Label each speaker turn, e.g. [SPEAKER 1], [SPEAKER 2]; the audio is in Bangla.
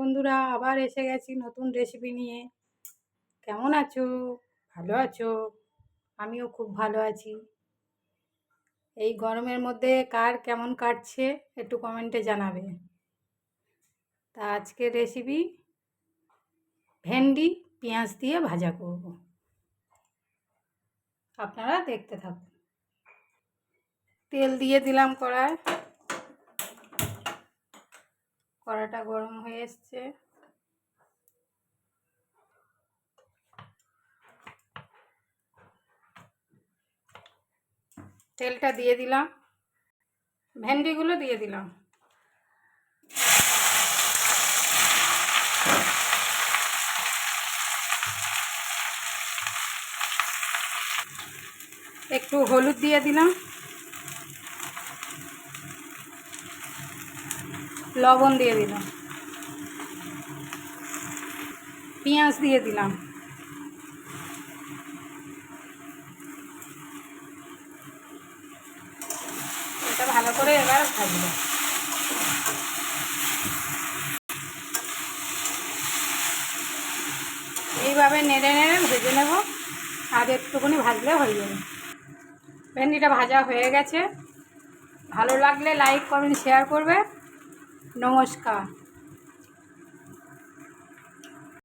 [SPEAKER 1] বন্ধুরা, আবার এসে গেছি নতুন রেসিপি নিয়ে। কেমন আছো? ভালো আছো? আমিও খুব ভালো আছি। এই গরমের মধ্যে কার কেমন কাটছে একটু কমেন্টে জানাবে। তা আজকে রেসিপি ভেন্ডি, পেঁয়াজ দিয়ে ভাজা করব। আপনারা দেখতে থাকুন। তেল দিয়ে দিলাম কড়ায় কড়াটা গরম হয়ে এসছে। তেলটা দিয়ে দিলাম। ভেন্ডিগুলো দিয়ে দিলাম। একটু হলুদ দিয়ে দিলাম। লবণ দিয়ে দিলাম। পেঁয়াজ দিয়ে দিলাম। এটা ভালো করে এবার ভাজবো। এইভাবে নেড়ে নেড়ে ভেজে নেব। আর একটুখানি ভাজলে হয়ে যাবে। ভেন্ডিটা ভাজা হয়ে গেছে। ভালো লাগলে লাইক, কমেন্ট শেয়ার করবে। নমস্কার।